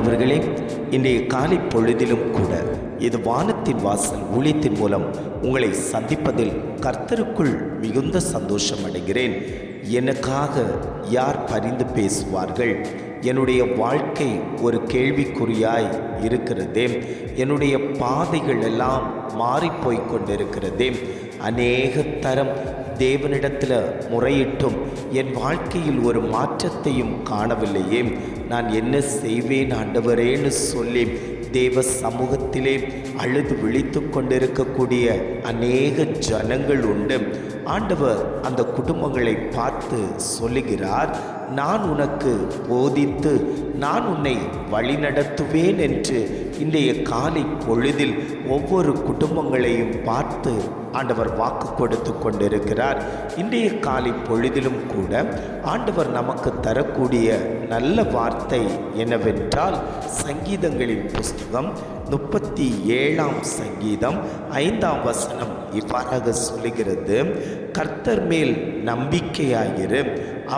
பிரியமானவர்களே இன்றைய காலை பொழுதிலும் கூட இது வானத்தின் வாசல் ஊழியத்தின் மூலம் உங்களை சந்திப்பதில் கர்த்தருக்குள் மிகுந்த சந்தோஷம் அடைகிறேன். எனக்காக யார் பரிந்து பேசுவார்கள்? என்னுடைய வாழ்க்கை ஒரு கேள்விக்குறியாய் இருக்கிறதே. என்னுடைய பாதைகள் எல்லாம் மாறிப்போய் கொண்டிருக்கிறதே. அநேக தரம் தேவனிடத்தில் முறையிட்டும். என் வாழ்க்கையில் ஒரு மாற்றத்தையும் காணவில்லையே. நான் என்ன செய்வேன் ஆண்டவரேன்னு சொல்லி தேவ சமூகத்திலே அழுது விழித்து கொண்டிருக்கக்கூடிய அநேக ஜனங்கள் உண்டு. ஆண்டவர் அந்த குடும்பங்களை பார்த்து சொல்லுகிறார் நான் உனக்கு போதித்து நான் உன்னை வழிநடத்துவேன் என்று இன்றைய காலை பொழுதில் ஒவ்வொரு குடும்பங்களையும் பார்த்து ஆண்டவர் வாக்கு கொடுத்து கொண்டிருக்கிறார். இன்றைய காலை பொழுதிலும் கூட ஆண்டவர் நமக்கு தரக்கூடிய நல்ல வார்த்தை என்னவென்றால் சங்கீதங்களின் புஸ்தகம் முப்பத்தி ஏழாம் சங்கீதம் ஐந்தாம் வசனம் இவ்வாறாக சொல்லுகிறது கர்த்தர் மேல் நம்பிக்கையாயிரு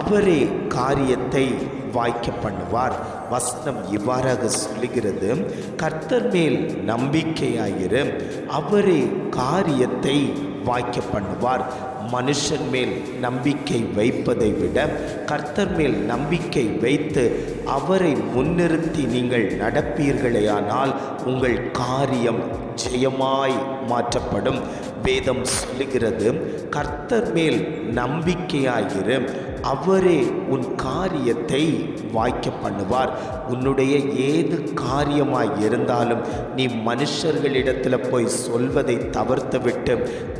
அவரே காரியத்தை வாய்க்க பண்ணுவார். வசனம் இவ்வாறாக சொல்லுகிறது கர்த்தர் மேல் நம்பிக்கையாயிரு அவரே காரியத்தை வாய்க்க பண்ணுவார். மனுஷன் மேல் நம்பிக்கை வைப்பதை விட கர்த்தர் மேல் நம்பிக்கை வைத்து அவரை முன்னிறுத்தி நீங்கள் நடப்பீர்களேயானால் உங்கள் காரியம் ஜெயமாய் மாற்றப்படும். வேதம் சொல்லுகிறது கர்த்தர் மேல் நம்பிக்கையாயிரு அவரே உன் காரியத்தை வாய்க்க பண்ணுவார். உன்னுடைய ஏது காரியமாய் இருந்தாலும் நீ மனுஷர்களிடத்தில் போய் சொல்வதை தவிர்த்துவிட்டு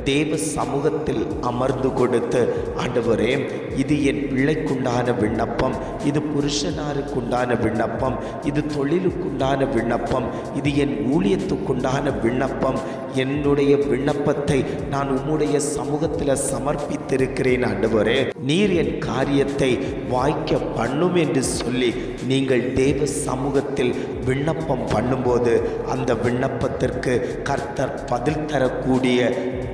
தேவ சமூகத்தில் அமர்ந்து கொடுத்து ஆண்டவரே இது என் பிள்ளைக்குண்டான விண்ணப்பம். இது புருஷனாருக்குண்டான விண்ணப்பம். இது தொழிலுக்குண்டான விண்ணப்பம். இது என் ஊழியத்துக்குண்டான விண்ணப்பம். என்னுடைய விண்ணப்பத்தை நான் உம்முடைய சமூகத்தில் சமர்ப்பித்திருக்கிறேன் ஆண்டவரே. நீர் என் காரியத்தை வாய்க்க பண்ணும் என்று சொல்லி நீங்கள் தேவ சமூகத்தில் விண்ணப்பம் பண்ணும்போது அந்த விண்ணப்பத்திற்கு கர்த்தர் பதில் தரக்கூடிய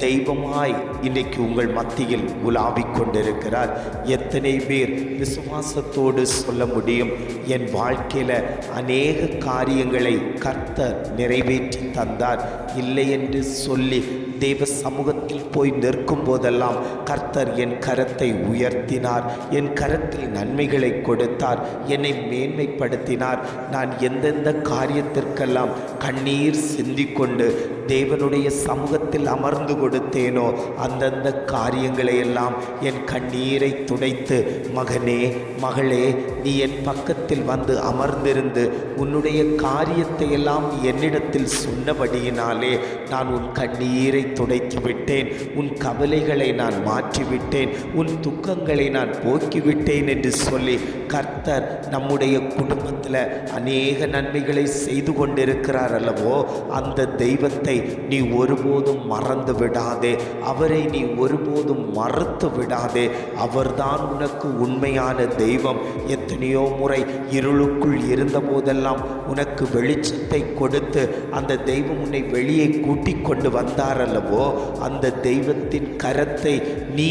தெய்வமாய் இன்றைக்கு உங்கள் மத்தியில் உலாவிக் கொண்டிருக்கிறார். எத்தனை பேர் விசுவாசத்தோடு சொல்ல முடியும்? என் வாழ்க்கையில் அநேக காரியங்களை கர்த்தர் நிறைவேற்றி தந்தார். இல்லை என்று சொல்லி தேவ சமூகத்தில் போய் நிற்கும் போதெல்லாம் கர்த்தர் என் கரத்தை உயர்த்தினார். என் கரத்தில் நன்மைகளை கொடுத்தார். என்னை மேன்மைப்படுத்தினார். நான் எந்தெந்த காரியத்திற்கெல்லாம் கண்ணீர் சிந்திக்கொண்டு தேவனுடைய சமூகத்தில் அமர்ந்து கொடுத்தேனோ அந்தந்த காரியங்களை எல்லாம் என் கண்ணீரை துடைத்து மகனே மகளே நீ என் பக்கத்தில் வந்து அமர்ந்திருந்து உன்னுடைய காரியத்தை எல்லாம் என்னிடத்தில் சொன்னபடியினாலே நான் உன் கண்ணீரை துடைத்து விட்டேன் உன் கவலைகளை நான் மாற்றிவிட்டேன். உன் துக்கங்களை நான் போக்கிவிட்டேன் என்று சொல்லி கர்த்தர் நம்முடைய குடும்பத்தில் அநேக நன்மைகளை செய்து கொண்டிருக்கிறார் அல்லவோ அந்த தெய்வத்தை நீ ஒருபோதும் மறந்து விடாதே. அவரை நீ ஒருபோதும் மறுத்து விடாதே. அவர்தான் உனக்கு உண்மையான தெய்வம். எத்தனையோ முறை இருளுக்குள் இருந்த போதெல்லாம் உனக்கு வெளிச்சத்தை கொடுத்து அந்த தெய்வம் உன்னை வெளியே கூட்டி கொண்டு வந்தார் அல்லவோ அந்த தெய்வத்தின் கரத்தை நீ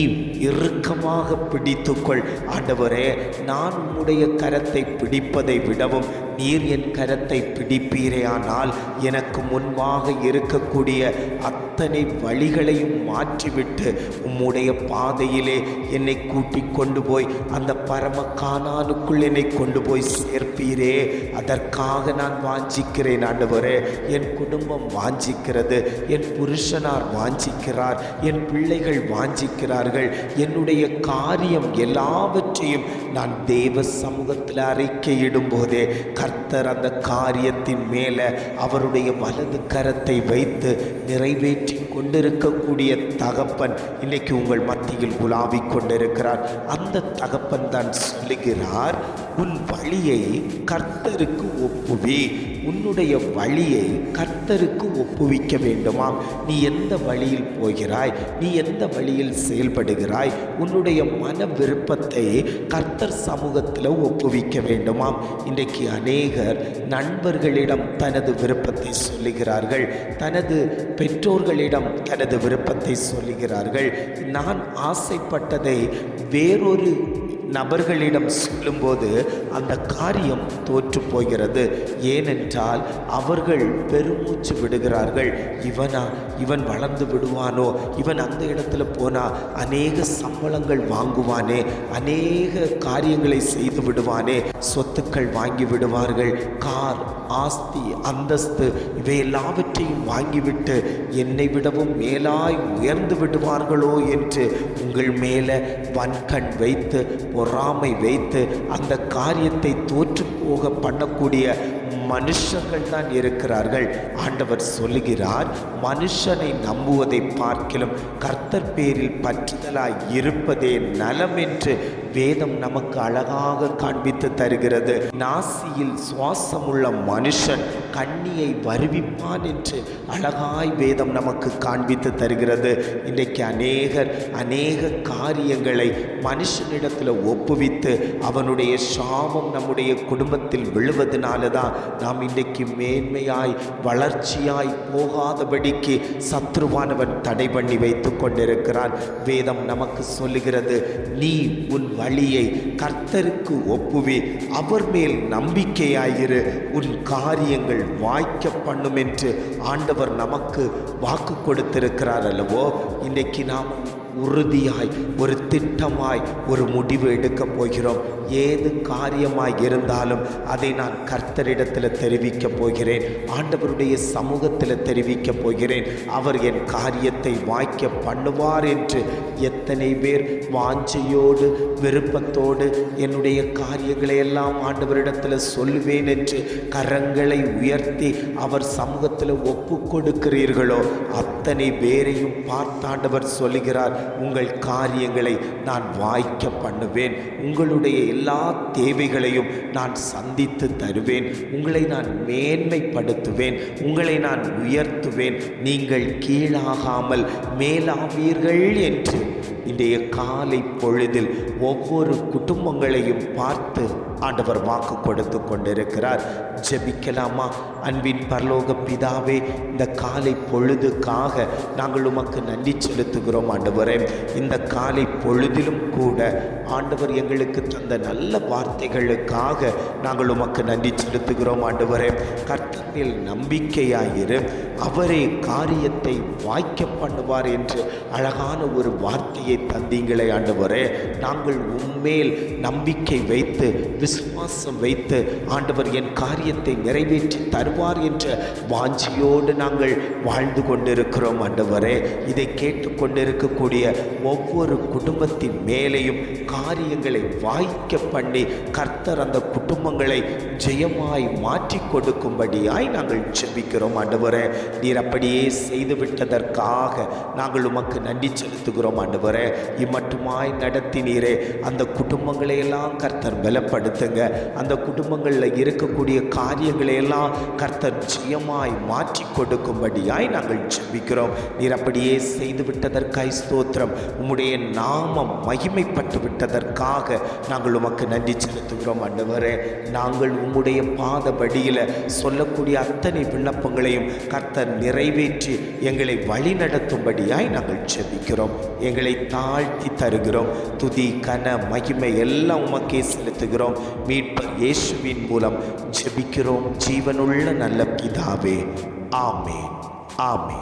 இறுக்கமாக பிடித்துக்கொள். ஆண்டவரே நான் உம்முடைய கரத்தை பிடிப்பதை விடவும் நீர் என் கரத்தை பிடிப்பீரேயானால் எனக்கு முன்பாக இருக்கக்கூடிய அத்தனை வழிகளையும் மாற்றிவிட்டு உம்முடைய பாதையிலே என்னை கூட்டிக் கொண்டு போய் அந்த பரம காணானுக்குள் என்னை கொண்டு போய் சேர்ப்பீரே. அதற்காக நான் வாஞ்சிக்கிறேன் ஆண்டவரே. என் குடும்பம் வாஞ்சிக்கிறது. என் புருஷனார் வாஞ்சிக்கிறார். என் பிள்ளைகள் வாஞ்சிக்கிறார்கள். என்னுடைய காரியம் எல்லாவற்றையும் நான் தேவ சமூகத்தில் அறிக்கையிடும் போதே கர்த்தர் அந்த காரியத்தின் மேலே அவருடைய வலது கரத்தை வைத்து நிறைவேற்றி கொண்டிருக்கக்கூடிய தகப்பன் இன்னைக்கு உங்கள் மத்தியில் உலாவிக் கொண்டிருக்கிறார். அந்த தகப்பன் தான் சொல்லுகிறார் உன் வழியை கர்த்தருக்கு ஒப்புவி. உன்னுடைய வழியை கர்த்தருக்கு ஒப்புவிக்க வேண்டுமாம். நீ எந்த வழியில் போகிறாய்? நீ எந்த வழியில் செயல்படுகிறாய்? உன்னுடைய மன விருப்பத்தை கர்த்தர் சமூகத்தில் ஒப்புவிக்க வேண்டுமாம். இன்றைக்கு அநேகர் நண்பர்களிடம் தனது விருப்பத்தை சொல்லுகிறார்கள். தனது பெற்றோர்களிடம் தனது விருப்பத்தை சொல்லுகிறார்கள். நான் ஆசைப்பட்டதை வேறொரு நபர்களிடம் சொல்லும்போது அந்த காரியம் தோற்று போகிறது ஏனென்றால் அவர்கள் பெருமூச்சு விடுகிறார்கள். இவனா இவன் வளர்ந்து விடுவானோ? இவன் அந்த இடத்துல போனால் அநேக சம்பளங்கள் வாங்குவானே? அநேக காரியங்களை செய்து விடுவானே? சொத்துக்கள் வாங்கி விடுவார்கள். கார் ஆஸ்தி அந்தஸ்து இவை எல்லாவற்றையும் வாங்கிவிட்டு என்னை விடவும் மேலாய் உயர்ந்து விடுவார்களோ என்று உங்கள் மேலே வன்கண் வைத்து பொறாமை வைத்து அந்த காரியத்தை தோற்று போக பண்ணக்கூடிய மனுஷர்கள் தான் இருக்கிறார்கள். ஆண்டவர் சொல்லுகிறார் மனுஷனை நம்புவதை பார்க்கிலும் கர்த்தர் பேரில் பற்றுதலாய் இருப்பதே நலம் என்று வேதம் நமக்கு அழகாக காண்பித்து தருகிறது. நாசியில் சுவாசமுள்ள மனுஷன் கண்ணியை வருவிப்பான் என்று அழகாய் வேதம் நமக்கு காண்பித்து தருகிறது. இன்றைக்கு அநேகர் அநேக காரியங்களை மனுஷனிடத்தில் ஒப்புவித்து அவனுடைய சாபம் நம்முடைய குடும்பத்தில் விழுவதனால தான் நாம் இன்றைக்கு மேன்மையாய் வளர்ச்சியாய் போகாதபடிக்கு சத்ருவானவன் தடை பண்ணி வைத்து கொண்டிருக்கிறான். வேதம் நமக்கு சொல்லுகிறது நீ உன் வழியை கர்த்தருக்கு ஒப்புவி அவர் மேல் நம்பிக்கையாயிரு உன் காரியங்கள் வாய்க்க பண்ணும் என்று ஆண்டவர் நமக்கு வாக்கு கொடுத்திருக்கிறார் அல்லவோ? இன்றைக்கு நாம் உறுதியாய் ஒரு திட்டமாய் ஒரு முடிவு எடுக்கப் போகிறோம். ஏது காரியமாய் இருந்தாலும் அதை நான் கர்த்தரிடத்தில் தெரிவிக்கப் போகிறேன். ஆண்டவருடைய சமூகத்தில் தெரிவிக்கப் போகிறேன். அவர் என் காரியத்தை வாய்க்க பண்ணுவார் என்று எத் எத்தனை பேர் வாஞ்சையோடு விருப்பத்தோடு என்னுடைய காரியங்களை எல்லாம் ஆண்டவரிடத்தில் சொல்லுவேன் என்று கரங்களை உயர்த்தி அவர் சமூகத்தில் ஒப்பு கொடுக்கிறீர்களோ அத்தனை பேரையும் பார்த்தாண்டவர் சொல்லுகிறார் உங்கள் காரியங்களை நான் வாய்க்க பண்ணுவேன். உங்களுடைய எல்லா தேவைகளையும் நான் சந்தித்து தருவேன். உங்களை நான் மேன்மைப்படுத்துவேன். உங்களை நான் உயர்த்துவேன். நீங்கள் கீழாகாமல் மேலாவீர்கள் என்று இன்றைய காலை பொழுதில் ஒவ்வொரு குடும்பங்களையும் பார்த்து ஆண்டவர் வாக்கு கொடுத்து கொண்டிருக்கிறார். ஜெபிக்கலாமா? அன்பின் பரலோக பிதாவே இந்த காலை பொழுதுக்காக நாங்கள் உமக்கு நன்றி செலுத்துகிறோம் ஆண்டவரே. இந்த காலை பொழுதிலும் கூட ஆண்டவர் எங்களுக்கு தந்த நல்ல வார்த்தைகளுக்காக நாங்கள் உமக்கு நன்றி செலுத்துகிறோம் ஆண்டவரே. கர்த்தத்தில் நம்பிக்கையாயிரு அவரே காரியத்தை வாய்க்க பண்ணுவார் என்று அழகான ஒரு வார்த்தையை தந்தீங்களே ஆண்டவரே. நாங்கள் உம்மேல் நம்பிக்கை வைத்து விசுவாசம் வைத்து ஆண்டவர் என் காரியத்தை நிறைவேற்றி தருவார் என்ற வாஞ்சியோடு நாங்கள் வாழ்ந்து கொண்டிருக்கிறோம் ஆண்டவரே. இதை கேட்டுக்கொண்டிருக்கக்கூடிய ஒவ்வொரு குடும்பத்தின் மேலேயும் காரியங்களை வாய்க்க பண்ணி கர்த்தர் அந்த குடும்பங்களை ஜெயமாய் மாற்றி கொடுக்கும்படியாய் நாங்கள் ஜெபிக்கிறோம் ஆண்டவரே. நீர் அப்படியே செய்து விட்டதற்காக நாங்கள் உமக்கு நன்றி செலுத்துகிறோம் ஆண்டவரே. இம்மட்டுமாய் நடத்தினீரே. அந்த குடும்பங்களை எல்லாம் கர்த்தர் பலப்படுத்துங்க அந்த குடும்பங்களில் இருக்கக்கூடிய காரியங்களை எல்லாம் கர்த்தர் ஜெயமாய் மாற்றி கொடுக்கும்படியாய் நாங்கள் ஜெபிக்கிறோம். நீர் அப்படியே செய்து விட்டதற்காய் ஸ்தோத்திரம். உம்முடைய நாமம் மகிமைப்பட்டு விட்டதற்காக நாங்கள் உமக்கு நன்றி செலுத்துகிறோம் ஆண்டவரே. நாங்கள் உம்முடைய பாதபடியில் சொல்லக்கூடிய அத்தனை விண்ணப்பங்களையும் கர்த்தர் நிறைவேற்றி எங்களை வழி நடத்தும்படியாய் நாங்கள் ஜெபிக்கிறோம். எங்களை தாழ்த்தி தருகிறோம். துதி கன மகிமை எல்லாம் உமக்கே செலுத்துகிறோம். மீட்பர் இயேசுவின் மூலம் ஜெபிக்கிறோம். ஜீவனுள்ள நல்ல பிதாவே. ஆமே ஆமே